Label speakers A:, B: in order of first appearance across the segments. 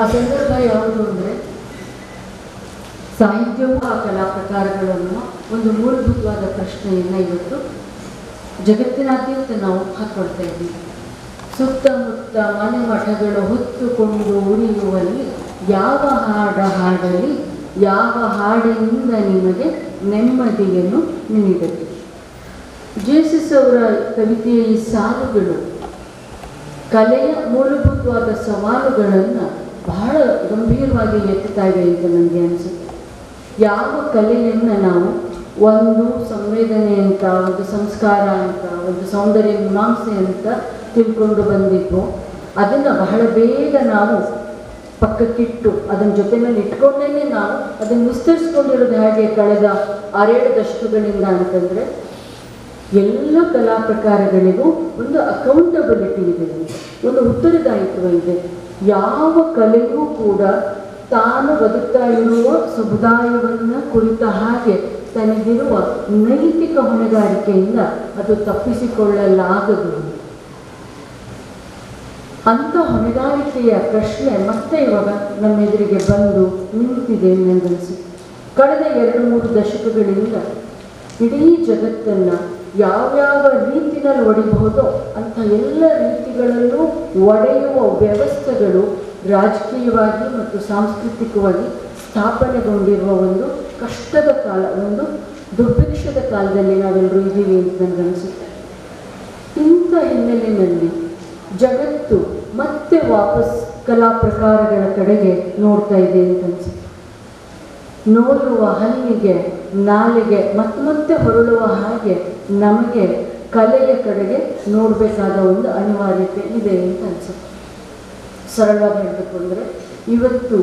A: ಆ ಸಂದರ್ಭ ಯಾವುದು ಅಂದರೆ ಸಾಹಿತ್ಯವೂ ಆ ಕಲಾ ಪ್ರಕಾರಗಳನ್ನು ಒಂದು ಮೂಲಭೂತವಾದ ಪ್ರಶ್ನೆಯನ್ನು ಇವತ್ತು ಜಗತ್ತಿನಾದ್ಯಂತ ನಾವು ಹಾಕೊಳ್ತಾ ಇದ್ದೀವಿ. ಸುತ್ತಮುತ್ತ ಮನೆ ಮಠಗಳು ಹೊತ್ತುಕೊಂಡು ಉಳಿಯುವಲ್ಲಿ ಯಾವ ಹಾಡ ಹಾಡಲಿ, ಯಾವ ಹಾಡಿನಿಂದ ನಿಮಗೆ ನೆಮ್ಮದಿಯನ್ನು ನೀಡಲಿ ಜೇಸಸ್ ಅವರ ಕವಿತೆಯ ಈ ಸಾಲುಗಳು ಕಲೆಯ ಮೂಲಭೂತವಾದ ಸವಾಲುಗಳನ್ನು ಬಹಳ ಗಂಭೀರವಾಗಿ ಎತ್ತುತ್ತಾ ಇದೆ ಅಂತ ನನಗೆ ಅನಿಸುತ್ತೆ. ಯಾವ ಕಲೆಯನ್ನು ನಾವು ಒಂದು ಸಂವೇದನೆ ಅಂತ, ಒಂದು ಸಂಸ್ಕಾರ ಅಂತ, ಒಂದು ಸೌಂದರ್ಯ ಮೀಮಾಂಸೆ ಅಂತ ತಿಳ್ಕೊಂಡು ಬಂದಿದ್ವು, ಅದನ್ನು ಬಹಳ ಬೇಗ ನಾವು ಪಕ್ಕಕ್ಕಿಟ್ಟು ಅದನ್ನ ಜೊತೆನಲ್ಲಿ ಇಟ್ಕೊಂಡೇ ನಾವು ಅದನ್ನು ವಿಸ್ತರಿಸ್ಕೊಂಡಿರೋದು ಹೇಗೆ ಕಳೆದ ಆರೇಳು ದಶಕಗಳಿಂದ ಅಂತಂದರೆ, ಎಲ್ಲ ಕಲಾ ಪ್ರಕಾರಗಳಿಗೂ ಒಂದು ಅಕೌಂಟಬಿಲಿಟಿ ಇದೆ. ಒಂದು ಉತ್ತರದಾಯಿತ್ವ ಇದೆ. ಯಾವ ಕಲೆಯೂ ಕೂಡ ತಾನು ಬದುಕ್ತಾ ಇರುವ ಸಮುದಾಯವನ್ನು ಕುರಿತ ಹಾಗೆ ತನಗಿರುವ ನೈತಿಕ ಹೊಣೆಗಾರಿಕೆಯಿಂದ ಅದು ತಪ್ಪಿಸಿಕೊಳ್ಳಲಾಗದು. ಅಂಥ ಹೊಣೆಗಾರಿಕೆಯ ಪ್ರಶ್ನೆ ಮತ್ತೆ ಇವಾಗ ನಮ್ಮ ಎದುರಿಗೆ ಬಂದು ನಿಂತಿದೆ ನನಗನ್ಸುತ್ತೆ ಕಳೆದ ಎರಡು ಮೂರು ದಶಕಗಳಿಂದ ಇಡೀ ಜಗತ್ತನ್ನು ಯಾವ್ಯಾವ ರೀತಿನಲ್ಲಿ ಒಡಿಬಹುದೋ ಅಂಥ ಎಲ್ಲ ರೀತಿಗಳಲ್ಲೂ ಒಡೆಯುವ ವ್ಯವಸ್ಥೆಗಳು ರಾಜಕೀಯವಾಗಿ ಮತ್ತು ಸಾಂಸ್ಕೃತಿಕವಾಗಿ ಸ್ಥಾಪನೆಗೊಂಡಿರುವ ಒಂದು ಕಷ್ಟದ ಕಾಲ, ಒಂದು ದುರ್ಭಿಕ್ಷದ ಕಾಲದಲ್ಲಿ ನಾವೆಲ್ಲರೂ ಇದ್ದೀವಿ ಅಂತ ನನಗನ್ಸುತ್ತೆ ಇಂಥ ಹಿನ್ನೆಲೆಯಲ್ಲಿ ಜಗತ್ತು ಮತ್ತೆ ವಾಪಸ್ ಕಲಾ ಪ್ರಕಾರಗಳ ಕಡೆಗೆ ನೋಡ್ತಾ ಇದೆ ಅಂತ ಅನ್ಸುತ್ತೆ. ನೋಡುವ ಹಲ್ಲಿಗೆ ನಾಲಿಗೆ ಮತ್ತೆ ಮತ್ತೆ ಹೊರಳುವ ಹಾಗೆ ನಮಗೆ ಕಲೆಯ ಕಡೆಗೆ ನೋಡಬೇಕಾದ ಒಂದು ಅನಿವಾರ್ಯತೆ ಇದೆ ಅಂತ ಅನಿಸುತ್ತೆ. ಸರಳವಾಗಿ ಹೇಳಬೇಕು ಅಂದರೆ ಇವತ್ತು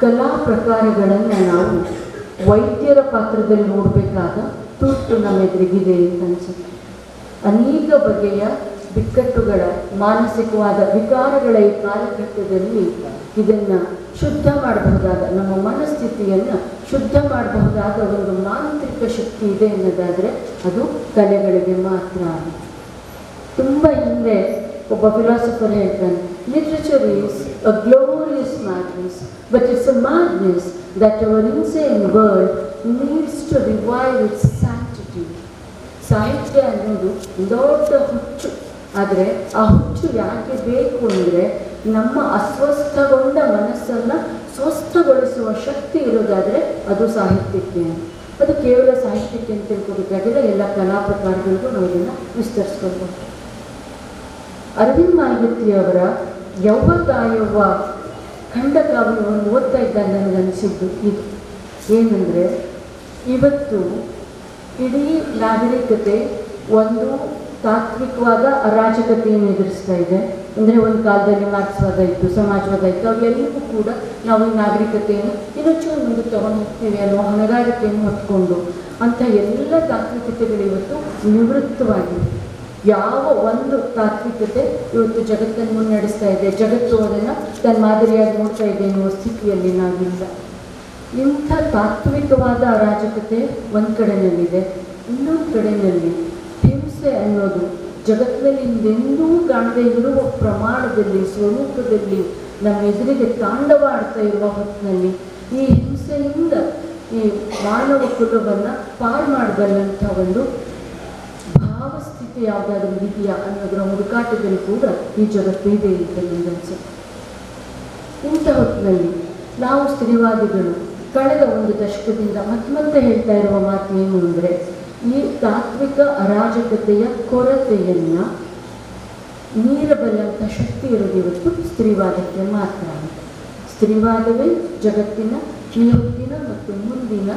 A: ಕಲಾ ಪ್ರಕಾರಗಳನ್ನು ನಾವು ವೈದ್ಯರ ಪಾತ್ರದಲ್ಲಿ ನೋಡಬೇಕಾದ ತುರ್ತು ನಮ್ಮ ಎದುರಿಗಿದೆ ಅಂತ ಅನಿಸುತ್ತೆ. ಅನೇಕ ಬಗೆಯ ಬಿಕ್ಕಟ್ಟುಗಳ, ಮಾನಸಿಕವಾದ ವಿಕಾರಗಳ ಈ ಕಾಲಘಟ್ಟದಲ್ಲಿ ಇದನ್ನು ಶುದ್ಧ ಮಾಡಬಹುದಾದ, ನಮ್ಮ ಮನಸ್ಥಿತಿಯನ್ನು ಶುದ್ಧ ಮಾಡಬಹುದಾದ ಒಂದು ಮಾಂತ್ರಿಕ ಶಕ್ತಿ ಇದೆ ಅನ್ನೋದಾದರೆ ಅದು ಕಲೆಗಳಿಗೆ ಮಾತ್ರ ತುಂಬ ಹಿಂದೆ ಒಬ್ಬ ಫಿಲಾಸಫರ್ ಹೇಳ್ತಾನೆ literature is a glorious madness but it's a madness that our insane world needs to revive its sanctity ಸಾಹಿತ್ಯ ಅನ್ನೋದು ದೊಡ್ಡ ಹುಚ್ಚು. ಆದರೆ ಆ ಹುಚ್ಚು ಯಾಕೆ ಬೇಕು ಅಂದರೆ ನಮ್ಮ ಅಸ್ವಸ್ಥಗೊಂಡ ಮನಸ್ಸನ್ನು ಸ್ವಸ್ಥಗೊಳಿಸುವ ಶಕ್ತಿ ಇರೋದಾದರೆ ಅದು ಸಾಹಿತ್ಯಕ್ಕೆ. ಅದು ಕೇವಲ ಸಾಹಿತ್ಯಕ್ಕೆ ಅಂತ ತಿಳ್ಕೊಬೇಕಾಗಿಲ್ಲ ಎಲ್ಲ ಕಲಾ ಪ್ರಕಾರಗಳಿಗೂ ನಾವು ಇದನ್ನು ವಿಸ್ತರಿಸ್ಕೊಳ್ಬೋದು. ಅರವಿಂದ್ ಮಾಲ್ಗುತ್ತಿಯವರ ಯೌವ ತಾಯವ್ವ ಖಂಡಕಾವ್ಯವನ್ನು ಓದ್ತಾ ಇದ್ದಂತ ನನಗೆ ಅನಿಸಿದ್ದು ಇದು. ಏನಂದರೆ, ಇವತ್ತು ಇಡೀ ನಾಗರಿಕತೆ ಒಂದು ತಾತ್ವಿಕವಾದ ಅರಾಜಕತೆಯನ್ನು ಎದುರಿಸ್ತಾ ಇದೆ. ಅಂದರೆ ಒಂದು ಕಾಲದಲ್ಲಿ ಮಾರ್ಕ್ಸ್ವಾದ ಇತ್ತು, ಸಮಾಜವಾದ ಇತ್ತು ಅವೆಲ್ಲವೂ ಕೂಡ ನಾವು ನಾಗರಿಕತೆಯನ್ನು ಇನ್ನೊಂಚೂರು ಮುಂದೆ ತಗೊಂಡು ಹೋಗ್ತೇವೆ ಅನ್ನೋ ಹೊಣೆಗಾರಿಕೆಯನ್ನು ಹೊತ್ಕೊಂಡು ಅಂಥ ಎಲ್ಲ ತಾತ್ವಿಕತೆಗಳು ಇವತ್ತು ನಿವೃತ್ತವಾಗಿವೆ ಯಾವ ಒಂದು ತಾತ್ವಿಕತೆ ಇವತ್ತು ಜಗತ್ತನ್ನು ಮುನ್ನಡೆಸ್ತಾ ಇದೆ, ಜಗತ್ತು ಅದನ್ನು ತನ್ನ ಮಾದರಿಯಾಗಿ ನೋಡ್ತಾ ಇದೆ ಎನ್ನುವ ಸ್ಥಿತಿಯಲ್ಲಿ ನಾವಿಲ್ಲ. ಇಂಥ ತಾತ್ವಿಕವಾದ ಅರಾಜಕತೆ ಒಂದು ಕಡೆಯಲ್ಲಿದೆ ಇನ್ನೊಂದು ಕಡೆಯಲ್ಲಿ ಹಿಂಸೆ ಅನ್ನೋದು ಜಗತ್ತಿನಲ್ಲಿ ಇಂದೆಂದೂ ಕಾಣದೇ ಇರುವ ಪ್ರಮಾಣದಲ್ಲಿ, ಸ್ವರೂಪದಲ್ಲಿ, ನಮ್ಮ ಎದುರಿಗೆ ತಾಂಡವಾಡ್ತಾ ಇರುವ ಹೊತ್ತಿನಲ್ಲಿ ಈ ಹಿಂಸೆಯಿಂದ ಈ ಮಾನವ ಕುಲವನ್ನು ಪಾರು ಮಾಡಬಲ್ಲಂಥ ಒಂದು ಭಾವಸ್ಥಿತಿ ಯಾವುದಾದ್ರೂ ಇದೆಯಾ ಅನ್ನೋದರ ಹುಡುಕಾಟದಲ್ಲಿ ಕೂಡ ಈ ಜಗತ್ತು ಇದೆ ಅಂತ ನನಗನ್ಸುತ್ತೆ ಇಂಥ ಹೊತ್ತಿನಲ್ಲಿ ನಾವು ಸ್ತ್ರೀವಾದಿಗಳು ಕಳೆದ ಒಂದು ದಶಕದಿಂದ ಮತ್ತೆ ಮತ್ತೆ ಹೇಳ್ತಾ ಇರುವ ಮಾತು ಏನು ಅಂದರೆ ಈ ತಾತ್ವಿಕ ಅರಾಜಕತೆಯ ಕೊರತೆಯನ್ನು ಮೀರಬಲ್ಲಂಥ ಶಕ್ತಿ ಇರೋದು ಇವತ್ತು ಸ್ತ್ರೀವಾದಕ್ಕೆ ಮಾತ್ರ ಸ್ತ್ರೀವಾದವೇ ಜಗತ್ತಿನ ಇವತ್ತಿನ ಮತ್ತು ಮುಂದಿನ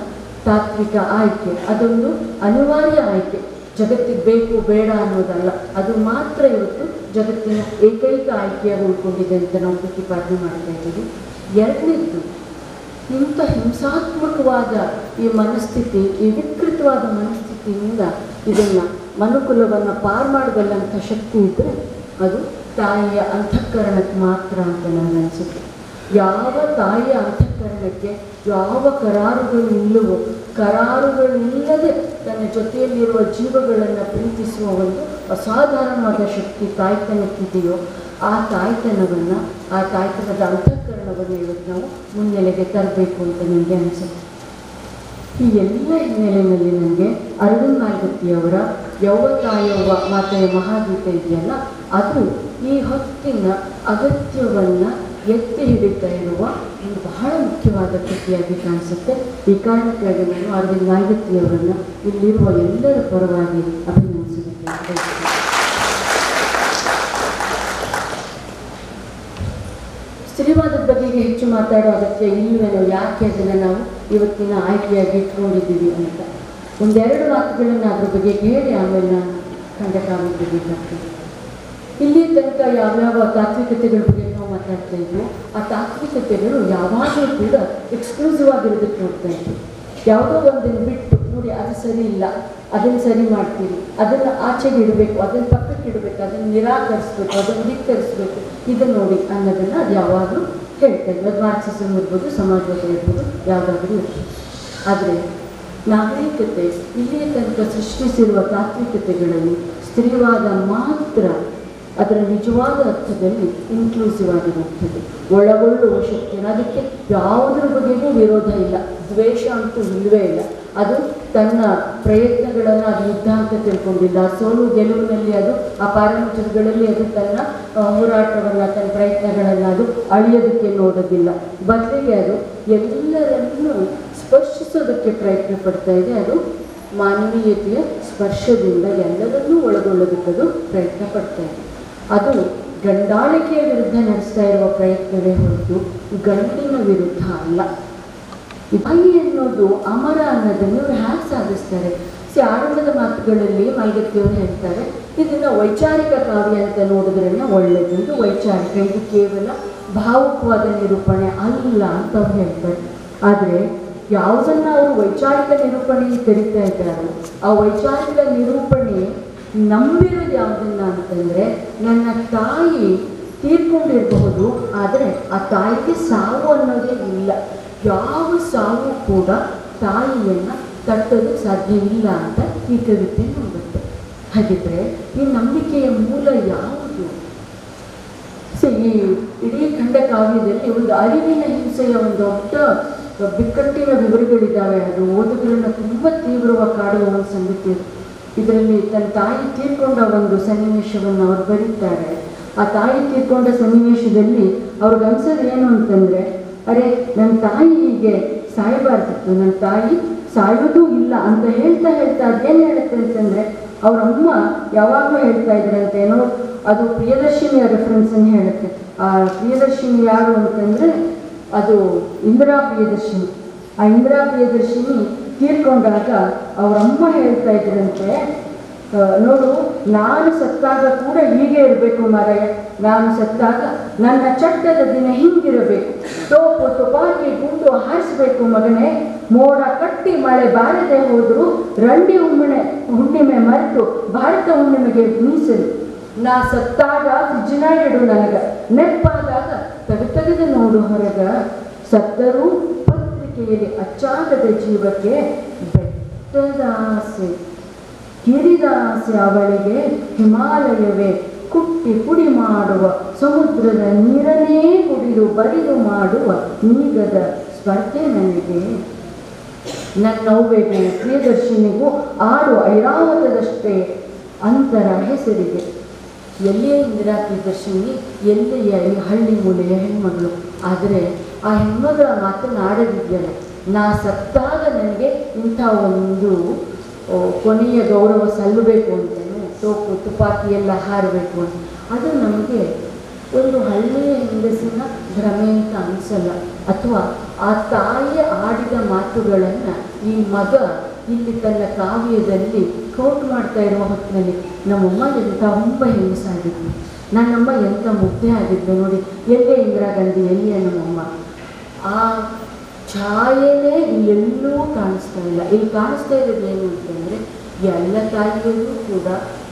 A: ತಾತ್ವಿಕ ಆಯ್ಕೆ. ಅದೊಂದು ಅನಿವಾರ್ಯ ಆಯ್ಕೆ. ಜಗತ್ತಿಗೆ ಬೇಕು ಬೇಡ ಅನ್ನೋದಲ್ಲ. ಅದು ಮಾತ್ರ ಇವತ್ತು ಜಗತ್ತಿನ ಏಕೈಕ ಆಯ್ಕೆಯಾಗಿ ಉಳ್ಕೊಂಡಿದೆ ಅಂತ ನಾವು ಪ್ರತಿಪಾದನೆ ಮಾಡ್ತಾ ಇದ್ದೀವಿ. ಎರಡನೇದ್ದು, ಇಂಥ ಹಿಂಸಾತ್ಮಕವಾದ ಈ ಮನಸ್ಥಿತಿ, ಈ ವಿಕೃತವಾದ ಮನಸ್ಥಿತಿಯಿಂದ ಇದನ್ನು ಮನುಕುಲವನ್ನು ಪಾರು ಮಾಡಬಲ್ಲಂಥ ಶಕ್ತಿ ಇದ್ದರೆ ಅದು ತಾಯಿಯ ಅಂತಃಕರಣಕ್ಕೆ ಮಾತ್ರ ಅಂತ ನನಗನ್ಸುತ್ತೆ ಯಾವ ತಾಯಿಯ ಅಂತಃಕರಣಕ್ಕೆ ಯಾವ ಕರಾರುಗಳು ಇಲ್ಲವೋ, ಕರಾರುಗಳಿಲ್ಲದೆ ತನ್ನ ಜೊತೆಯಲ್ಲಿರುವ ಜೀವಗಳನ್ನು ಪ್ರೀತಿಸುವ ಒಂದು ಅಸಾಧಾರಣವಾದ ಶಕ್ತಿ ತಾಯ್ತನಕ್ಕಿದೆಯೋ, ಆ ತಾಯ್ತನವನ್ನು, ಆ ತಾಯ್ತನದ ಅಂತಃಕರಣವನ್ನು ಇವತ್ತು ನಾವು ಮುನ್ನೆಲೆಗೆ ತರಬೇಕು ಅಂತ ನನಗೆ ಅನಿಸುತ್ತೆ. ಈ ಎಲ್ಲ ಹಿನ್ನೆಲೆಯಲ್ಲಿ ನನಗೆ ಅರವಿಂದ್ ಮಾಲ್ಗತ್ತಿಯವರ ಯೌವ ತಾಯವ್ವ ಮಾತೆಯ ಮಹಾಗೀತೆ ಇದೆಯಲ್ಲ? ಅದು ಈ ಹೊತ್ತಿನ ಅಗತ್ಯವನ್ನು ಎತ್ತಿ ಹಿಡಿತಾ ಇರುವ ಒಂದು ಬಹಳ ಮುಖ್ಯವಾದ ಕೃತಿಯಾಗಿ ಕಾಣಿಸುತ್ತೆ. ಈ ಕಾರಣಕ್ಕಾಗಿ ನಾನು ಅರವಿಂದ್ ಮಾಲ್ಗತ್ತಿಯವರನ್ನು ಇಲ್ಲಿರುವ ಎಲ್ಲರ ಪರವಾಗಿ ಅಭಿನಂದಿಸುತ್ತೇನೆ. ಬಯಸುತ್ತೇನೆ. ಬಗೆಗೆ ಹೆಚ್ಚು ಮಾತಾಡೋ ಅಗತ್ಯ ಇಲ್ಲವೇನೋ ಯಾಕೆ ಅದನ್ನು ನಾವು ಇವತ್ತಿನ ಆಯ್ಕೆಯಾಗಿ ಇಟ್ಕೊಂಡಿದ್ದೀವಿ ಅಂತ. ಒಂದೆರಡು ಮಾತುಗಳನ್ನು ಅದ್ರ ಬಗ್ಗೆ ಹೇಳಿ ಆಮೇಲೆ ನಾನು ಖಂಡಕಾವಿದ್ದೀವಿ ಇಲ್ಲಿ ತನಕ ಯಾವ್ಯಾವ ತಾತ್ವಿಕತೆಗಳ ಬಗ್ಗೆ ನಾವು ಮಾತಾಡ್ತಾ ಇದ್ವು ಆ ತಾತ್ವಿಕತೆಗಳು ಯಾವಾಗಲೂ ಕೂಡ ಎಕ್ಸ್ಕ್ಲೂಸಿವ್ ಆಗಿರೋದಕ್ಕೆ ನೋಡ್ತಾ ಇದ್ವಿ. ಯಾವುದೋ ಒಂದನ್ನು ಬಿಟ್ಟು ನೋಡಿ ಅದು ಸರಿ ಇಲ್ಲ, ಅದನ್ನು ಸರಿ ಮಾಡ್ತೀವಿ ಅದನ್ನು ಆಚೆಗೆ ಇಡಬೇಕು, ಅದನ್ನು ಪಕ್ಕಕ್ಕೆ ಇಡಬೇಕು, ಅದನ್ನು ನಿರಾಕರಿಸ್ಬೇಕು, ಅದನ್ನು ಧಿಕ್ಕರಿಸ್ಬೇಕು, ಇದನ್ನು ನೋಡಿ ಅನ್ನೋದನ್ನು ಅದು ಯಾವಾಗಲೂ ಹೇಳ್ತಾ ಇದ್ವಿ ಅದು ಮಾರ್ಕ್ಸಿಸಮ್ ಇರ್ಬೋದು ಸಮಾಜವಾದ ಇರ್ಬೋದು ಯಾವುದಾದ್ರೂ ಇರ್ಬೋದು. ಆದರೆ ನಾಗರಿಕತೆ ಇಲ್ಲಿಯ ತನಕ ಸೃಷ್ಟಿಸಿರುವ ತಾತ್ವಿಕತೆಗಳಲ್ಲಿ ಸ್ತ್ರೀವಾದ ಮಾತ್ರ ಅದರ ನಿಜವಾದ ಅರ್ಥದಲ್ಲಿ ಇನ್ಕ್ಲೂಸಿವ್ ಆಗಿರುತ್ತದೆ. ಒಳಗೊಳ್ಳುವ ಶಕ್ತಿ ಅದಕ್ಕೆ ಯಾವುದ್ರ ಬಗೆಗೂ ವಿರೋಧ ಇಲ್ಲ. ದ್ವೇಷ ಅಂತೂ ಇಲ್ಲವೇ ಇಲ್ಲ. ಅದು ತನ್ನ ಪ್ರಯತ್ನಗಳನ್ನು ಅದು ಯುದ್ಧ ಅಂತ ತಿಳ್ಕೊಂಡಿಲ್ಲ ಸೋಲು ಗೆಲುವಿನಲ್ಲಿ ಅದು, ಆ ಪ್ಯಾರಾಮೀಟರ್ಗಳಲ್ಲಿ ಅದು ತನ್ನ ಹೋರಾಟವನ್ನು, ತನ್ನ ಪ್ರಯತ್ನಗಳನ್ನು ಅದು ಅಳಿಯೋದಕ್ಕೆ ನೋಡೋದಿಲ್ಲ. ಬದಲಿಗೆ ಅದು ಎಲ್ಲರನ್ನೂ ಸ್ಪರ್ಶಿಸೋದಕ್ಕೆ ಪ್ರಯತ್ನ ಪಡ್ತಾ ಇದೆ. ಅದು ಮಾನವೀಯತೆಯ ಸ್ಪರ್ಶದಿಂದ ಎಲ್ಲರನ್ನೂ ಒಳಗೊಳ್ಳೋದಕ್ಕೆ ಅದು ಪ್ರಯತ್ನ ಪಡ್ತಾ ಇದೆ. ಅದು ಗಂಡಾಳಿಕೆಯ ವಿರುದ್ಧ ನಡೆಸ್ತಾ ಇರುವ ಪ್ರಯತ್ನವೇ ಹೊರತು ಗಂಡಿನ ವಿರುದ್ಧ ಅಲ್ಲ. ಬಾಯಿ ಅನ್ನೋದು ಅಮರ ಅನ್ನೋದನ್ನು ಇವರು ಹ್ಯಾಕ್ ಸಾಧಿಸ್ತಾರೆ? ಸಿ ಆರಂಭದ ಮಾತುಗಳಲ್ಲಿ ಮಲ್ಗತ್ತಿಯವರು ಹೇಳ್ತಾರೆ, ಇದನ್ನ ವೈಚಾರಿಕ ಕಾವ್ಯ ಅಂತ ನೋಡಿದ್ರೇನೆ ಒಳ್ಳೆಯದು ಇದು ವೈಚಾರಿಕ, ಇದು ಕೇವಲ ಭಾವುಕವಾದ ನಿರೂಪಣೆ ಅಲ್ಲ ಅಂತ ಅವ್ರು ಹೇಳ್ತಾರೆ. ಆದರೆ, ಯಾವುದನ್ನ ಅವರು ವೈಚಾರಿಕ ನಿರೂಪಣೆ ಕರಿತಾ ಇದ್ದಾರೋ, ಆ ವೈಚಾರಿಕ ನಿರೂಪಣೆ ನಂಬಿರೋದು ಯಾವುದನ್ನ ಅಂತಂದ್ರೆ, ನನ್ನ ತಾಯಿ ತೀರ್ಕೊಂಡಿರಬಹುದು, ಆದರೆ ಆ ತಾಯಿಗೆ ಸಾವು ಅನ್ನೋದೇ ಇಲ್ಲ. ಯಾವ ಸಾವು ಕೂಡ ತಾಯಿಯನ್ನು ತಟ್ಟಲು ಸಾಧ್ಯವಿಲ್ಲ ಅಂತ ಈ ಕವಿತೆ ನೋಡುತ್ತೆ ಹಾಗಿದ್ರೆ ಈ ನಂಬಿಕೆಯ ಮೂಲ ಯಾವುದು? ಈ ಇಡೀ ಖಂಡ ಕಾವ್ಯದಲ್ಲಿ ಒಂದು ಅರಿವಿನ ಹಿಂಸೆಯ ಒಂದು ದೊಡ್ಡ ಬಿಕ್ಕಟ್ಟಿನ ವಿವರಗಳಿದ್ದಾವೆ. ಅದು ಓದುಗರನ್ನು ತುಂಬ ತೀವ್ರವಾಗಿ ಕಾಡುವ ಒಂದು ಸಂಗತಿ ಇದರಲ್ಲಿ ತನ್ನ ತಾಯಿ ತೀರ್ಕೊಂಡ ಒಂದು ಸನ್ನಿವೇಶವನ್ನು ಅವರು ಬರೀತಾರೆ. ಆ ತಾಯಿ ತೀರ್ಕೊಂಡ ಸನ್ನಿವೇಶದಲ್ಲಿ ಅವ್ರಿಗೆ ಅನ್ಸೋದು ಏನು ಅಂತಂದ್ರೆ ಅರೆ ನನ್ನ ತಾಯಿ ಹೀಗೆ ಸಾಯಬಾರ್ದಿತ್ತು. ನನ್ನ ತಾಯಿ ಸಾಯೋದೂ ಇಲ್ಲ ಅಂತ ಹೇಳ್ತಾ ಹೇಳ್ತಾ ಅದೇನು ಹೇಳುತ್ತೆ ಅಂತಂದರೆ ಅವ್ರ ಅಮ್ಮ ಯಾವಾಗಲೂ ಹೇಳ್ತಾ ಇದ್ರಂತೇನೋ ಅದು ಪ್ರಿಯದರ್ಶಿನಿಯ ರೆಫರೆನ್ಸ್ ಅನ್ನು ಹೇಳುತ್ತೆ. ಆ ಪ್ರಿಯದರ್ಶಿನಿ ಯಾರು ಅಂತಂದರೆ, ಅದು ಇಂದಿರಾ ಪ್ರಿಯದರ್ಶಿನಿ. ಆ ಇಂದಿರಾ ಪ್ರಿಯದರ್ಶಿನಿ ತೀರ್ಕೊಂಡಾಗ ಅವರ ಅಮ್ಮ ಹೇಳ್ತಾ ಇದ್ರಂತೆ ನೋಡು, ನಾನು ಸತ್ತಾಗ ಕೂಡ ಹೀಗೆ ಇರಬೇಕು ಮಾರಾಯ. ನಾನು ಸತ್ತಾಗ ನನ್ನ ಚಟ್ಟದ ದಿನ ಹಿಂಗಿರಬೇಕು. ತೋಪು ತುಪಾಕಿ ಗುಂಡು ಹಾರಿಸ್ಬೇಕು ಮಗನೇ. ಮೋಡ ಕಟ್ಟಿ ಮಳೆ ಬಾರದೆ ಹೋದ್ರು ರಂಡಿ ಹುಣ್ಣಿಮೆ ಹುಣ್ಣಿಮೆ ಮರೆತು ಭಾರತ ಹುಣ್ಣಿಮೆಗೆ ಮೀಸಲು. ನಾ ಸತ್ತಾಗ ಫ್ರಿಜ್ನ ಇಡು ನನಗ. ನೆಪ್ಪಾದಾಗ ತೆಗೆ ತೆಗೆದು ನೋಡು ಹೊರಗ. ಸತ್ತರೂ ಪತ್ರಿಕೆಯಲ್ಲಿ ಅಚ್ಚಾಗದ ಜೀವಕ್ಕೆ ಬೆಟ್ಟದ ಆಸೆ. ಆಸೆ ಅವಳಿಗೆ ಹಿಮಾಲಯವೇ ಕುಟ್ಟಿ ಪುಡಿ ಮಾಡುವ, ಸಮುದ್ರದ ನೀರನ್ನೇ ಕುಡಿದು ಬರಿದು ಮಾಡುವ ನೀಗದ ಸ್ಪರ್ಧೆ ನನಗೆ. ನನ್ನ ನವ್ವೆಗೂ ಪ್ರಿಯದರ್ಶಿನಿಗೂ ಆರು ಐರಾವತದಷ್ಟೇ ಅಂತರ ಹೆಸರಿದೆ ಎಲ್ಲಿಯೇ ಇಂದಿರಾ ಪ್ರಿಯದರ್ಶಿನಿ, ಎಲ್ಲಿಯ ಈ ಹಳ್ಳಿ ಮೂಲೆಯ ಹೆಣ್ಮಗಳು. ಆದರೆ ಆ ಹೆಣ್ಮಗಳ ಮಾತನಾಡದಿದ್ದೇನೆ ನಾ ಸತ್ತಾಗ ನನಗೆ ಇಂಥ ಒಂದು ಕೊನೆಯ ಗೌರವ ಸಲ್ಲಬೇಕು ಅಂತಲೇ ಸೋಪು ತುಪಾಕಿ ಎಲ್ಲ ಹಾರಬೇಕು ಅಂತ. ಅದು ನಮಗೆ ಒಂದು ಹಳ್ಳಿಯ ಹೆಂಗಸಿನ ಭ್ರಮೆ ಅಂತ ಅನಿಸಲ್ಲ. ಅಥವಾ ಆ ತಾಯಿಯ ಆಡಿದ ಮಾತುಗಳನ್ನು ಈ ಮಗ ಇಲ್ಲಿ ತನ್ನ ಕಾವ್ಯದಲ್ಲಿ ಕೋಟ್ ಮಾಡ್ತಾ ಇರುವ ಹೊತ್ತಿನಲ್ಲಿ, ನಮ್ಮಮ್ಮ ಎಂಥ ಹುಂಬ ಹೆಂಗಸಾಗಿದ್ದು ನನ್ನಮ್ಮ ಎಂಥ ಮುಗ್ಧೆ ಆಗಿದ್ಲು. ನೋಡಿ ಎಲ್ಲೇ ಇಂದಿರಾ ಗಾಂಧಿ, ಎಲ್ಲಿಯ ನಮ್ಮಮ್ಮ? ಆ ಛಾಯೆನೇ ಎಲ್ಲೂ ಕಾಣಿಸ್ತಾ ಇಲ್ಲ. ಇಲ್ಲಿ ಕಾಣಿಸ್ತಾ ಇರೋದು ಏನು ಅಂತಂದರೆ ಎಲ್ಲ ತಾಯಿಯರು ಕೂಡ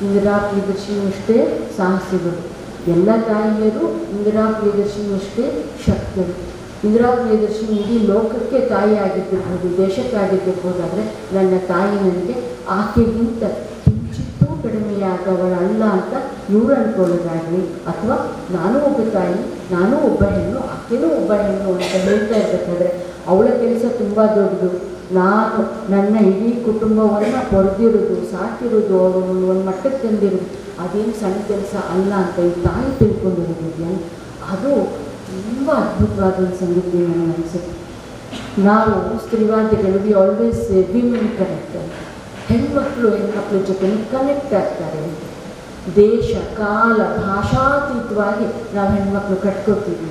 A: ಇಂದಿರಾ ಪ್ರಿಯದರ್ಶಿನಿಯಷ್ಟೇ ಸಾಹಸಿಗಳು. ಎಲ್ಲ ತಾಯಿಯರು ಇಂದಿರಾ ಪ್ರಿಯದರ್ಶಿನಿಯಷ್ಟೇ ಶಕ್ತರು. ಇಂದಿರಾ ಪ್ರಿಯದರ್ಶಿನಿ ಇಡೀ ಲೋಕಕ್ಕೆ ತಾಯಿ ಆಗಿದ್ದಿರ್ಬೋದು ದೇಶಕ್ಕೆ ಆಗಿದ್ದಿರ್ಬೋದು ಆದರೆ ನನ್ನ ತಾಯಿ ನನಗೆ ಆಕೆಗಿಂತ ಕಿಂಚಿತ್ತೂ ಕಡಿಮೆಯಾದವಳಲ್ಲ ಅಂತ ಇವ್ರು ಅನ್ಕೊಳ್ಳೋದಾಗಲಿ ಅಥವಾ ನಾನು ಒಬ್ಬ ತಾಯಿ, ನಾನು ಒಬ್ಬ ಹೆಣ್ಣು, ಆಕೆನೂ ಒಬ್ಬ ಹೆಣ್ಣು ಅಂತ ಹೇಳ್ತಾ ಇರ್ಬೇಕಾದ್ರೆ ಅವಳ ಕೆಲಸ ತುಂಬ ದೊಡ್ಡದು. ನಾನು ನನ್ನ ಇಡೀ ಕುಟುಂಬವನ್ನು ಪಡೆದಿರೋದು, ಸಾಕಿರೋದು ಅವರನ್ನು ಒಂದು ಮಟ್ಟಕ್ಕೆ ತಂದಿರೋದು, ಅದೇನು ಸಣ್ಣ ಕೆಲಸ ಅಲ್ಲ ಅಂತ ಈ ತಾಯಿ ತಿಳ್ಕೊಂಡಿರೋದಿದೆಯಲ್ಲ ಅದು ತುಂಬ ಅದ್ಭುತವಾದ ಒಂದು ಸಂಗತಿ ನನಗೆ ಅನಿಸುತ್ತೆ. ನಾವು ಸ್ತ್ರೀವಾದಿಗಳು ವಿ ಆಲ್ವೇಸ್ ವಿಮೆನ್ ಕನೆಕ್ಟ್ ಹೆಣ್ಮಕ್ಳು ಹೆಣ್ಮಕ್ಳ ಜೊತೆ ಕನೆಕ್ಟ್ ಆಗ್ತಾರೆ ದೇಶ ಕಾಲ ಭಾಷಾತೀತವಾಗಿ ನಾವು ಹೆಣ್ಮಕ್ಳು ಕಟ್ಕೊತೀವಿ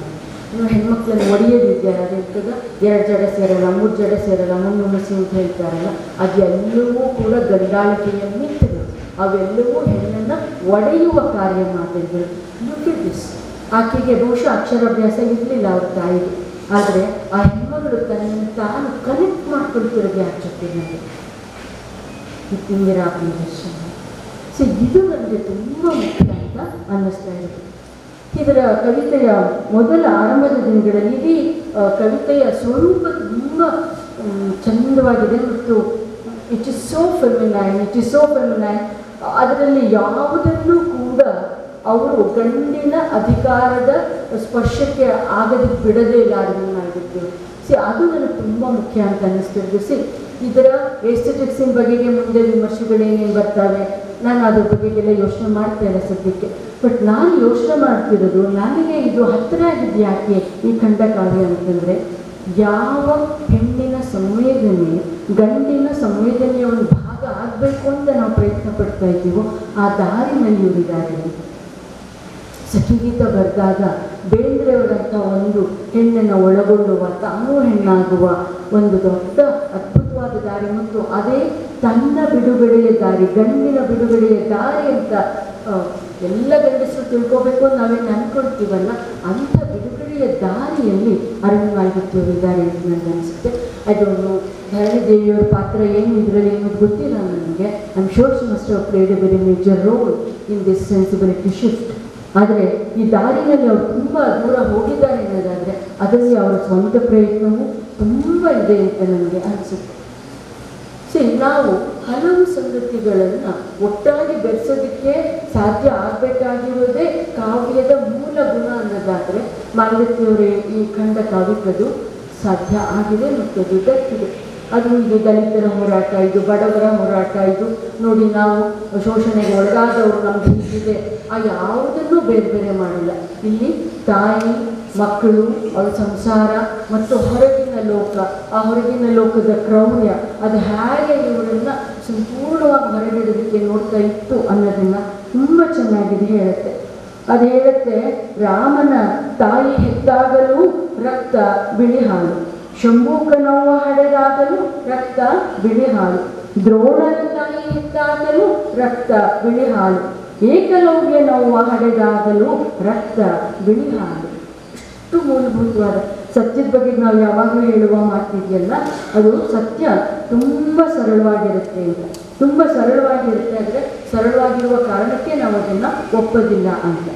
A: ನಾವು ಹೆಣ್ಮಕ್ಳನ್ನು ಒಡೆಯೋದಿದೆಯಲ್ಲ ಅದಿರ್ತದ ಎರಡು ಜಡೆ ಸೇರಲ್ಲ, ಮೂರು ಜಡೆ ಸೇರಲ್ಲ ಮುನ್ನುಣಸಿ ಅಂತ ಹೇಳ್ತಾರಲ್ಲ, ಅದೆಲ್ಲವೂ ಕೂಡ ಗಂಡಾಳಿಕೆಯ ನಿಂತಿದೆ. ಅವೆಲ್ಲವೂ ಹೆಣ್ಣನ್ನು ಒಡೆಯುವ ಕಾರ್ಯ ಮಾಡಿದ್ರು ದಿಸ್ ಆಕೆಗೆ ಬಹುಶಃ ಅಕ್ಷರಾಭ್ಯಾಸ ಇರಲಿಲ್ಲ ಅವ್ರ ತಾಯಿಗೆ. ಆದರೆ ಆ ಹೆಣ್ಮಗಳು ತನ್ನ ತಾನು ಕನೆಕ್ಟ್ ಮಾಡ್ಕೊಳ್ತಿರೋದು ಯಾರ ಜೊತೆ ನನಗೆ ಸೊ ಇದು ನನಗೆ ತುಂಬ ಮುಖ್ಯ ಅಂತ ಅನ್ನಿಸ್ತಾ ಇದೆ. ಇದರ ಕವಿತೆಯ ಮೊದಲ ಆರಂಭದ ದಿನಗಳಲ್ಲಿ ಇಡೀ ಕವಿತೆಯ ಸ್ವರೂಪ ತುಂಬ ಚಂದವಾಗಿದೆ ಮತ್ತು it is so feminine it is so feminine ಅದರಲ್ಲಿ ಯಾವುದನ್ನು ಕೂಡ ಅವರು ಗಂಡಿನ ಅಧಿಕಾರದ ಸ್ಪರ್ಶಕ್ಕೆ ಆಗದಕ್ಕೆ ಬಿಡದೇ ಇಲ್ಲ ಅದನ್ನು ಸಿ ಅದು ನನಗೆ ತುಂಬ ಮುಖ್ಯ ಅಂತ ಅನ್ನಿಸ್ತಿರೋದು ಸಿ ಇದರ ಎಸ್ಥೆಟಿಕ್ಸಿನ ಬಗೆಗೆ ಮುಂದೆ ವಿಮರ್ಶೆಗಳೇನೇನು ಬರ್ತವೆ? ನಾನು ಅದ್ರ ಬಗ್ಗೆಲ್ಲ ಯೋಚನೆ ಮಾಡ್ತಾ ಇಲ್ಲ ಸದ್ಯಕ್ಕೆ. ಬಟ್ ನಾನು ಯೋಚನೆ ಮಾಡ್ತಿರೋದು, ನನಗೆ ಇದು ಹತ್ತಿರ ಆಗಿದ್ದು ಯಾಕೆ ಈ ಖಂಡಕಾವ್ಯ ಅಂತಂದರೆ, ಯಾವ ಹೆಣ್ಣಿನ ಸಂವೇದನೆ, ಗಂಡಿನ ಸಂವೇದನೆಯ ಒಂದು ಭಾಗ ಆಗಬೇಕು ಅಂತ ನಾವು ಪ್ರಯತ್ನ ಪಡ್ತಾ ಇದ್ದೀವೋ, ಆ ದಾರಿನಲ್ಲಿ ಇವರಿದ್ದಾರೆ ಸಖಿಗೀತ ಬರೆದಾಗ ಬೇಂದ್ರೆಯವರಂಥ ಒಂದು ಹೆಣ್ಣನ್ನು ಒಳಗೊಳ್ಳುವ, ತಾನೂ ಹೆಣ್ಣಾಗುವ ಒಂದು ದೊಡ್ಡ ಅದ್ಭುತವಾದ ದಾರಿ ಮತ್ತು ಅದೇ ತನ್ನ ಬಿಡುಗಡೆಯ ದಾರಿ, ಗಂಡಿನ ಬಿಡುಗಡೆಯ ದಾರಿ ಅಂತ ಎಲ್ಲ ಗಂಡಸರು ತಿಳ್ಕೋಬೇಕು ಅಂತ ನಾವೇನು ಅನ್ಕೊಳ್ತೀವಲ್ಲ ಅಂಥ ಬಿಡುಗಡೆಯ ದಾರಿಯಲ್ಲಿ ಅರಣ್ಯವಾಗಿದ್ದವರಿದ್ದಾರೆ ಅಂತ ನನಗೆ ಅನಿಸುತ್ತೆ. ಅದು ಧರಣಿ ದೇವಿಯವರ ಪಾತ್ರ ಏನು ಇದರಲ್ಲಿ ಏನು ಗೊತ್ತಿಲ್ಲ ನನಗೆ. I'm sure must of played a very major role in this sensibility shift ಆದರೆ ಈ ದಾರಿನಲ್ಲಿ ಅವರು ತುಂಬ ದೂರ ಹೋಗಿದ್ದಾರೆ ಅನ್ನೋದಾದರೆ, ಅದರಲ್ಲಿ ಅವರ ಸ್ವಂತ ಪ್ರಯತ್ನವೂ ತುಂಬ ಇದೆ ಅಂತ ನನಗೆ ಅನಿಸುತ್ತೆ. ಸಿ ನಾವು ಹಲವು ಸಂಗತಿಗಳನ್ನು ಒಟ್ಟಾಗಿ ಬೆರೆಸೋದಕ್ಕೆ ಸಾಧ್ಯ ಆಗಬೇಕಾಗಿರೋದೇ ಕಾವ್ಯದ ಮೂಲ ಗುಣ ಅನ್ನೋದಾದರೆ ಮಾಲ್ಯತಿಯವರೇ ಈ ಖಂಡ ಕಾವ್ಯಕ್ಕದು ಸಾಧ್ಯ ಆಗಿದೆ ಮತ್ತು ಅದು ದಕ್ಕಿದೆ ಅದು ಇದು ದಲಿತರ ಹೋರಾಟ, ಇದು ಬಡವರ ಹೋರಾಟ, ಇದು ನೋಡಿ ನಾವು ಶೋಷಣೆಗೆ ಒಳಗಾದವರು ನಮ್ಗೆ ಹೀಗಿದೆ ಆ ಯಾವುದನ್ನು ಬೇರೆ ಬೇರೆ ಮಾಡಿಲ್ಲ. ಇಲ್ಲಿ ತಾಯಿ, ಮಕ್ಕಳು, ಅವರ ಸಂಸಾರ ಮತ್ತು ಹೊರಗಿನ ಲೋಕ. ಆ ಹೊರಗಿನ ಲೋಕದ ಕ್ರೌರ್ಯ, ಅದು ಹೇಗೆ ಇವರನ್ನು ಸಂಪೂರ್ಣವಾಗಿ ಹೊರಗಿಡೋದಕ್ಕೆ ನೋಡ್ತಾ ಇತ್ತು ಅನ್ನೋದನ್ನ ತುಂಬ ಚೆನ್ನಾಗಿದೆ ಹೇಳುತ್ತೆ. ಅದು ಹೇಳುತ್ತೆ, ರಾಮನ ತಾಯಿ ಹೆತ್ತಾಗಲೂ ರಕ್ತ ಬಿಳಿ ಹಾಲು. ಶಂಭೂಕನವ್ವ ಹಡೆದಾಗಲೂ ರಕ್ತ ಬಿಳಿ ಹಾಲು ದ್ರೋಣನ ತಾಯಿ ಹೆತ್ತಾಗಲೂ ರಕ್ತ ಬಿಳಿ ಹಾಲು ಏಕಲವ್ಯ ನೋವ ಹಡೆದಾಗಲೂ, ರಕ್ತ ಬಿಳಿ ಹಾಲು ಇಷ್ಟು ಮೂಲಭೂತವಾದ ಸತ್ಯದ ಬಗ್ಗೆ ನಾವು ಯಾವಾಗಲೂ ಹೇಳುವ ಮಾತಿದೆಯಲ್ಲ, ಅದು ಸತ್ಯ ತುಂಬ ಸರಳವಾಗಿರುತ್ತೆ ಅಂತ. ತುಂಬ ಸರಳವಾಗಿರುತ್ತೆ ಅಂದರೆ ಸರಳವಾಗಿರುವ ಕಾರಣಕ್ಕೆ ನಾವು ಅದನ್ನು ಒಪ್ಪೋದಿಲ್ಲ ಅಂತ.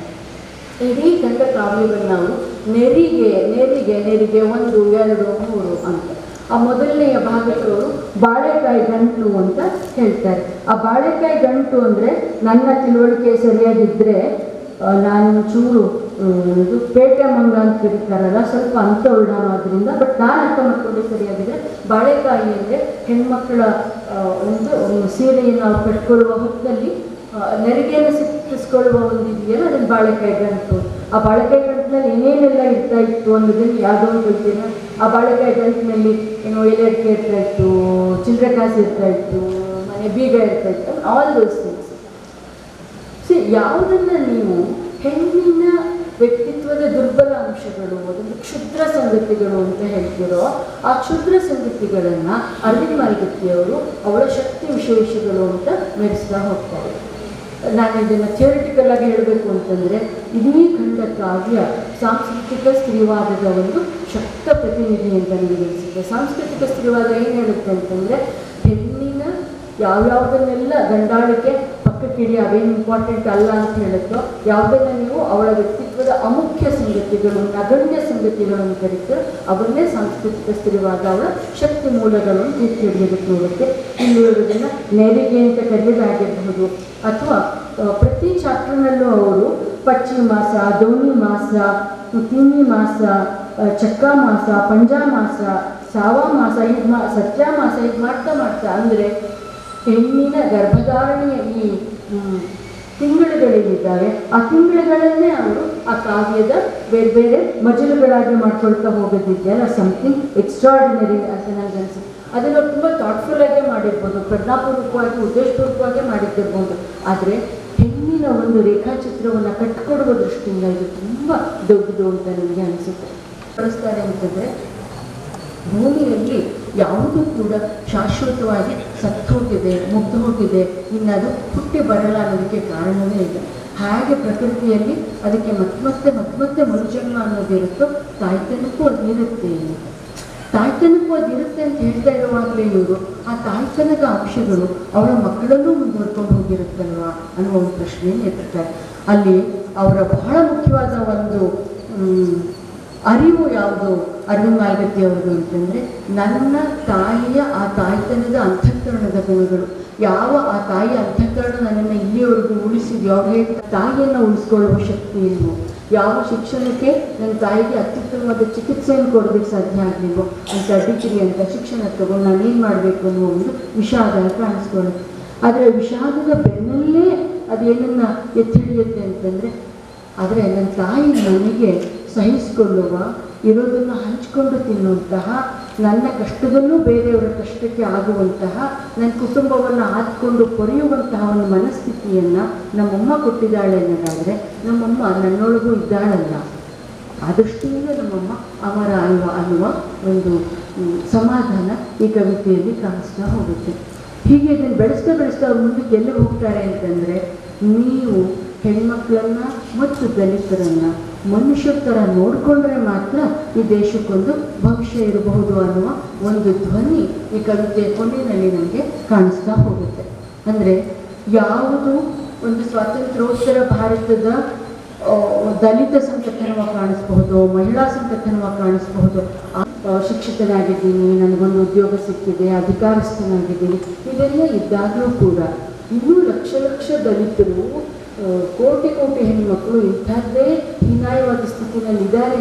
A: ಇಡೀ ಗಂಡ ಪ್ರಾಬ್ಲಮ್ ನಾವು ನೆರಿಗೆ ನೆರಿಗೆ ನೆರಿಗೆ ಒಂದು, ಎರಡು, ಮೂರು ಅಂತ. ಆ ಮೊದಲನೆಯ ಭಾಗದವರು ಬಾಳೆಕಾಯಿ ಗಂಟು ಅಂತ ಹೇಳ್ತಾರೆ. ಆ ಬಾಳೆಕಾಯಿ ಗಂಟು ಅಂದರೆ ನನ್ನ ತಿಳುವಳಿಕೆ ಸರಿಯಾಗಿದ್ದರೆ ನಾನು ಚೂರು ಇದು ಪೇಟೆ ಮಂಗ ಅಂತ ಕರೀತಾರಲ್ಲ ಸ್ವಲ್ಪ ಅಂತ ನಾನು ಬಟ್ ನಾನು ಅರ್ಥ ಮಾಡ್ಕೊಂಡು ಸರಿಯಾಗಿದ್ದರೆ ಬಾಳೆಕಾಯಿ ಅಂದರೆ ಹೆಣ್ಮಕ್ಕಳ ಒಂದು ಸೀರೆಯನ್ನು ಕಟ್ಕೊಳ್ಳುವ ಹೊತ್ತಲ್ಲಿ ನೆರಿಗೆಯನ್ನು ಸಿಕ್ಕಿಸ್ಕೊಳ್ಳುವ ಒಂದು ಇದೆಯಲ್ಲ ಅದನ್ನು ಬಾಳೆಕಾಯಿ ಗಂಟು. ಆ ಬಾಳೆಕಾಯಿ ಗಂಟಿನಲ್ಲಿ ಏನೇನೆಲ್ಲ ಇರ್ತಾ ಇತ್ತು ಅನ್ನೋದನ್ನು ಯಾವುದೋ ಒಂದು ದಿನ ಆ ಬಾಳೆಕಾಯಿ ಗಂಟಿನಲ್ಲಿ ಏನು ಎಲೆ ಅಡಿಕೆ ಇರ್ತಾ ಇತ್ತು, ಚಿಲ್ಲರೆ ಕಾಸು ಇರ್ತಾ ಇತ್ತು, ಮನೆ ಬೀಗ ಇರ್ತಾ ಇತ್ತು ಆಲ್ ದೋಸ್ ಥಿಂಗ್ಸ್ ಸಿ ಯಾವುದನ್ನ ನೀವು ಹೆಣ್ಣಿನ ವ್ಯಕ್ತಿತ್ವದ ದುರ್ಬಲ ಅಂಶಗಳು, ಅದೊಂದು ಕ್ಷುದ್ರ ಸಂಗತಿಗಳು ಅಂತ ಹೇಳ್ತೀರೋ, ಆ ಕ್ಷುದ್ರ ಸಂಗತಿಗಳನ್ನು ಅರವಿಂದ್ ಮಾಲ್ಗತ್ತಿಯವರು ಅವಳ ಶಕ್ತಿ ವಿಶೇಷಗಳು ಅಂತ ಮೆರೆಸ್ತಾ ಹೋಗ್ತಾರೆ. ನಾನು ಇದನ್ನು ಥಿಯೋರಿಟಿಕಲ್ ಆಗಿ ಹೇಳಬೇಕು ಅಂತಂದರೆ, ಇಡೀ ಖಂಡ ಸಾಂಸ್ಕೃತಿಕ ಸ್ತ್ರೀವಾದದ ಒಂದು ಶಕ್ತ ಪ್ರತಿನಿಧಿ ಅಂತ ನನಗೆ ಅನಿಸುತ್ತೆ. ಸಾಂಸ್ಕೃತಿಕ ಸ್ತ್ರೀವಾದ ಏನು ಹೇಳುತ್ತೆ ಅಂತಂದರೆ, ಹೆಣ್ಣಿನ ಯಾವ್ಯಾವುದನ್ನೆಲ್ಲ ಗಂಡಾಳಿಕೆ ಪಕ್ಕಕ್ಕಿಡಿ ಅವೇನು ಇಂಪಾರ್ಟೆಂಟ್ ಅಲ್ಲ ಅಂತ ಹೇಳಿದ್ರು ಯಾವುದನ್ನ ನೀವು ಅವಳ ವ್ಯಕ್ತಿತ್ವದ ಅಮುಖ್ಯ ಸಂಗತಿಗಳು, ನಗಣ್ಯ ಸಂಗತಿಗಳು ಅಂತ ಕರೀತಾರೆ ಅವನ್ನೇ ಸಾಂಸ್ಕೃತಿಕ ಸ್ಥಿರವಾದ ಅವಳ ಶಕ್ತಿ ಮೂಲಗಳನ್ನು ಎತ್ತಿ ಹಿಡಿಯೋದಕ್ಕೆ ನೋಡುತ್ತೆ ಇಲ್ಲಿ ಇರೋದನ್ನ ನೆರಿಗೆ ಅಂತ ಕರೆಯೋದಾಗಿರಬಹುದು ಅಥವಾ ಪ್ರತಿ ಚಾಪ್ಟರ್ನಲ್ಲೂ ಅವರು ಪಚ್ಚಿ ಮಾಸ, ದೋಣಿ ಮಾಸ ತಿನ್ನಿ ಮಾಸ ಚಕ್ಕ ಮಾಸ, ಪಂಜಾ ಮಾಸ, ಸಾವಾ ಮಾಸ ಇದು ಮಾ, ಸತ್ಯ ಮಾಸ ಇದು ಮಾಡ್ತಾ ಮಾಡ್ತಾ ಅಂದರೆ ಹೆಣ್ಣಿನ ಗರ್ಭಧಾರಣೆಯ ಈ ತಿಂಗಳುಗಳೇನಿದ್ದಾವೆ ಆ ತಿಂಗಳುಗಳನ್ನೇ ಅವರು ಆ ಕಾವ್ಯದ ಬೇರೆ ಬೇರೆ ಮಜಲುಗಳಾಗಿ ಮಾಡ್ಕೊಳ್ತಾ ಹೋಗೋದಿದೆಯಲ್ಲ ಸಮಥಿಂಗ್ ಎಕ್ಸ್ಟ್ರಾರ್ಡಿನರಿ ಅಂತ ನನಗೆ ಅನಿಸುತ್ತೆ. ಅದನ್ನು ತುಂಬ ಥಾಟ್ಫುಲ್ ಆಗಿ ಮಾಡಿರ್ಬೋದು. ಪ್ರಜ್ಞಾಪೂರ್ವಕವಾಗಿ, ಉದ್ದೇಶಪೂರ್ವಕವಾಗಿ ಮಾಡಿದ್ದಿರ್ಬೋದು. ಆದರೆ ಹೆಣ್ಣಿನ ಒಂದು ರೇಖಾಚಿತ್ರವನ್ನು ಕಟ್ಕೊಡುವ ದೃಷ್ಟಿಯಿಂದ ಇದು ತುಂಬ ದೊಡ್ಡದು ಅಂತ ನನಗೆ ಅನಿಸುತ್ತೆ. ಬಳಸ್ತಾರೆ ಅಂತಂದರೆ ಭೂಮಿಯಲ್ಲಿ ಯಾವುದು ಕೂಡ ಶಾಶ್ವತವಾಗಿ ಸತ್ತು ಹೋಗಿದೆ ಮುಗ್ದು ಹೋಗಿದೆ ಇನ್ನದು ಹುಟ್ಟಿ ಬರಲಾಗೋದಕ್ಕೆ ಕಾರಣವೇ ಇಲ್ಲ. ಹಾಗೆ ಪ್ರಕೃತಿಯಲ್ಲಿ ಅದಕ್ಕೆ ಮತ್ತೆ ಮತ್ತೆ ಮರುಜನ್ಮ ಅನ್ನೋದಿರುತ್ತೋ ತಾಯ್ತನಕ್ಕೂ ಅದಿರುತ್ತೆ ತಾಯ್ತನಕ್ಕೂ ಅದಿರುತ್ತೆ ಅಂತ ಹೇಳ್ತಾ ಇರುವಾಗಲೇ ಇವರು, ಆ ತಾಯ್ತನದ ಅಂಶಗಳು ಅವರ ಮಕ್ಕಳಲ್ಲೂ ಮುಂದುವರ್ಕೊಂಡು ಹೋಗಿರುತ್ತಲ್ವಾ ಅನ್ನೋ ಒಂದು ಪ್ರಶ್ನೆಯನ್ನು ಎತ್ತಾರೆ. ಅಲ್ಲಿ ಅವರ ಬಹಳ ಮುಖ್ಯವಾದ ಒಂದು ಅರಿವು ಯಾವುದು? ಅರಿವು ಮಾರ್ಗತಿ ಅವ್ರದ್ದು ಅಂತಂದರೆ ನನ್ನ ತಾಯಿಯ ಆ ತಾಯ್ತನದ ಅಂತಃಕರಣದ ಗುಣಗಳು. ಯಾವ ಆ ತಾಯಿಯ ಅಂತಃಕರಣ ನನ್ನನ್ನು ಇಲ್ಲಿಯವರೆಗೂ ಉಳಿಸಿದೆಯೋ, ಅವ್ರು ಹೇಗೆ ತಾಯಿಯನ್ನು ಉಳಿಸ್ಕೊಳ್ಳುವ ಶಕ್ತಿ ಇಲ್ವೋ ಯಾವ ಶಿಕ್ಷಣಕ್ಕೆ ನನ್ನ ತಾಯಿಗೆ ಅತ್ಯುತ್ತಮವಾದ ಚಿಕಿತ್ಸೆಯನ್ನು ಕೊಡೋದಕ್ಕೆ ಸಾಧ್ಯ ಆಗಲಿಲ್ವೋ? ಅಂತ ಡಿಗ್ರಿ ಅಂತ ಶಿಕ್ಷಣ ತಗೊಂಡು ನಾನು ಏನು ಮಾಡಬೇಕು ಅನ್ನೋ ಒಂದು ವಿಷಾದ ಕಾಣಿಸ್ಕೊಳ್ಳುತ್ತೆ. ಆದರೆ ವಿಷಾದದ ಬೆನ್ನಲ್ಲೇ ಅದೇನನ್ನು ಎತ್ತಿ ಹಿಡಿಯುತ್ತೆ ಅಂತಂದರೆ, ಆದರೆ ನನ್ನ ತಾಯಿ ನನಗೆ ಸಹಿಸಿಕೊಳ್ಳುವ, ಇರೋದನ್ನು ಹಂಚಿಕೊಂಡು ತಿನ್ನುವಂತಹ, ನನ್ನ ಕಷ್ಟದಲ್ಲೂ ಬೇರೆಯವರ ಕಷ್ಟಕ್ಕೆ ಆಗುವಂತಹ ನನ್ನ ಕುಟುಂಬವನ್ನು ಆದ್ಕೊಂಡು ಪೊರೆಯುವಂತಹ ಒಂದು ಮನಸ್ಥಿತಿಯನ್ನು ನಮ್ಮಮ್ಮ ಕೊಟ್ಟಿದ್ದಾಳೆ ಅನ್ನೋದಾದರೆ, ನಮ್ಮಮ್ಮ ನನ್ನೊಳಗೂ ಇದ್ದಾಳಲ್ಲ. ಆ ದೃಷ್ಟಿಯಿಂದ ನಮ್ಮಮ್ಮ ಅವರ ಅಲ್ವ ಅನ್ನುವ ಒಂದು ಸಮಾಧಾನ ಈ ಕವಿತೆಯಲ್ಲಿ ಕಾಣಿಸ್ತಾ ಹೋಗುತ್ತೆ. ಹೀಗೆ ಇದನ್ನು ಬೆಳೆಸ್ತಾ ಬೆಳೆಸ್ತಾ ಅವ್ರ ಮುಂದಕ್ಕೆ ಎಲ್ಲಿಗೆ ಹೋಗ್ತಾರೆ ಅಂತಂದರೆ, ನೀವು ಹೆಣ್ಮಕ್ಳನ್ನು ಮತ್ತು ದಲಿತರನ್ನ ಮನುಷ್ಯರ ಥರ ನೋಡಿಕೊಂಡ್ರೆ ಮಾತ್ರ ಈ ದೇಶಕ್ಕೊಂದು ಭವಿಷ್ಯ ಇರಬಹುದು ಅನ್ನುವ ಒಂದು ಧ್ವನಿ ಈ ಕವಿತೆಯ ಕೊನೆಯಲ್ಲಿ ನಮಗೆ ಕಾಣಿಸ್ತಾ ಹೋಗುತ್ತೆ. ಅಂದರೆ ಯಾವುದು ಒಂದು ಸ್ವಾತಂತ್ರ್ಯೋತ್ತರ ಭಾರತದ ದಲಿತ ಸಂಕಥನವಾಗಿ ಕಾಣಿಸ್ಬಹುದು, ಮಹಿಳಾ ಸಂಕಥನವಾಗಿ ಕಾಣಿಸ್ಬಹುದು. ಶಿಕ್ಷಿತನಾಗಿದ್ದೀನಿ, ನನಗೊಂದು ಉದ್ಯೋಗ ಸಿಕ್ಕಿದೆ, ಅಧಿಕಾರಸ್ಥನಾಗಿದ್ದೀನಿ. ಇದೆಲ್ಲ ಇದ್ದಾಗಲೂ ಕೂಡ ಇನ್ನೂ ಲಕ್ಷ ಲಕ್ಷ ದಲಿತರು ಕೋಟಿ ಕೋಟಿ ಹೆಣ್ಮಕ್ಳು ಇಂಥದ್ದೇ ಹೀನಾಯವಾದ ಸ್ಥಿತಿನಲ್ಲಿ ಇದ್ದಾರೆ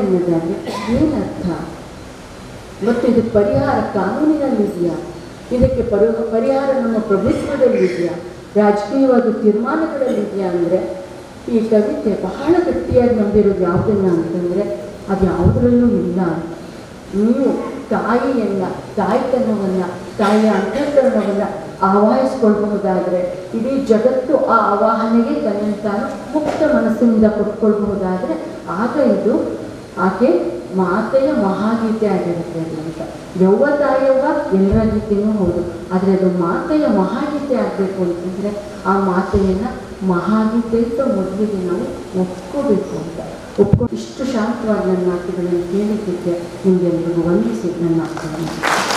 A: ಏನರ್ಥ? ಮತ್ತು ಇದು ಪರಿಹಾರ ಕಾನೂನಿನಲ್ಲಿದೆಯಾ ಇದಕ್ಕೆ ಪರಿ ಪರಿಹಾರ ನಮ್ಮ ಪ್ರಭುತ್ವದಲ್ಲಿದೆಯಾ ರಾಜಕೀಯವಾದ ತೀರ್ಮಾನಗಳಲ್ಲಿದೆಯಾ ಅಂದರೆ ಈ ಕವಿತೆ ಬಹಳ ಗಟ್ಟಿಯಾಗಿ ನಂಬಿರೋದು ಯಾವುದನ್ನ ಅಂತಂದರೆ ಅದು ಯಾವುದರಲ್ಲೂ ಇಲ್ಲ. ನೀವು ತಾಯಿಯನ್ನು, ತಾಯ್ತನವನ್ನು ತಾಯಿಯ ಅಂತಃಕರಣವನ್ನು ಆವಾಹಿಸ್ಕೊಳ್ಬಹುದಾದರೆ ಇಡೀ ಜಗತ್ತು ಆ ಆವಾಹನೆಗೆ ತನ್ನನ್ನು ತಾನು ಮುಕ್ತ ಮನಸ್ಸಿನಿಂದ ಕೊಟ್ಕೊಳ್ಬಹುದಾದರೆ ಆಗ ಇದು ಆಕೆ ಮಾತೆಯ ಮಹಾಗೀತೆ ಆಗಿರುತ್ತೆ ಅಂತ. ಯೌವ ತಾಯವ್ವ ಎಲ್ಲರ ಗೀತೆಯೂ ಹೌದು. ಆದರೆ ಅದು ಮಾತೆಯ ಮಹಾಗೀತೆ ಆಗಬೇಕು ಅಂತಂದರೆ ಆ ಮಾತೆಯನ್ನು ಮಹಾಗೀತೆ ಅಂತ ಮೊದಲಿಗೆ ನಾವು ಒಪ್ಕೋಬೇಕು ಅಂತ. ಒಪ್ಕೊ ಇಷ್ಟು ಶಾಂತವಾಗಿ ನನ್ನ ಮಾತುಗಳನ್ನು ಕೇಳಿದ್ದಕ್ಕೆ ನಿಮಗೆಲ್ಲರಿಗೂ ವಂದಿಸಿ ನನ್ನ ಮಾತುಗಳನ್ನು.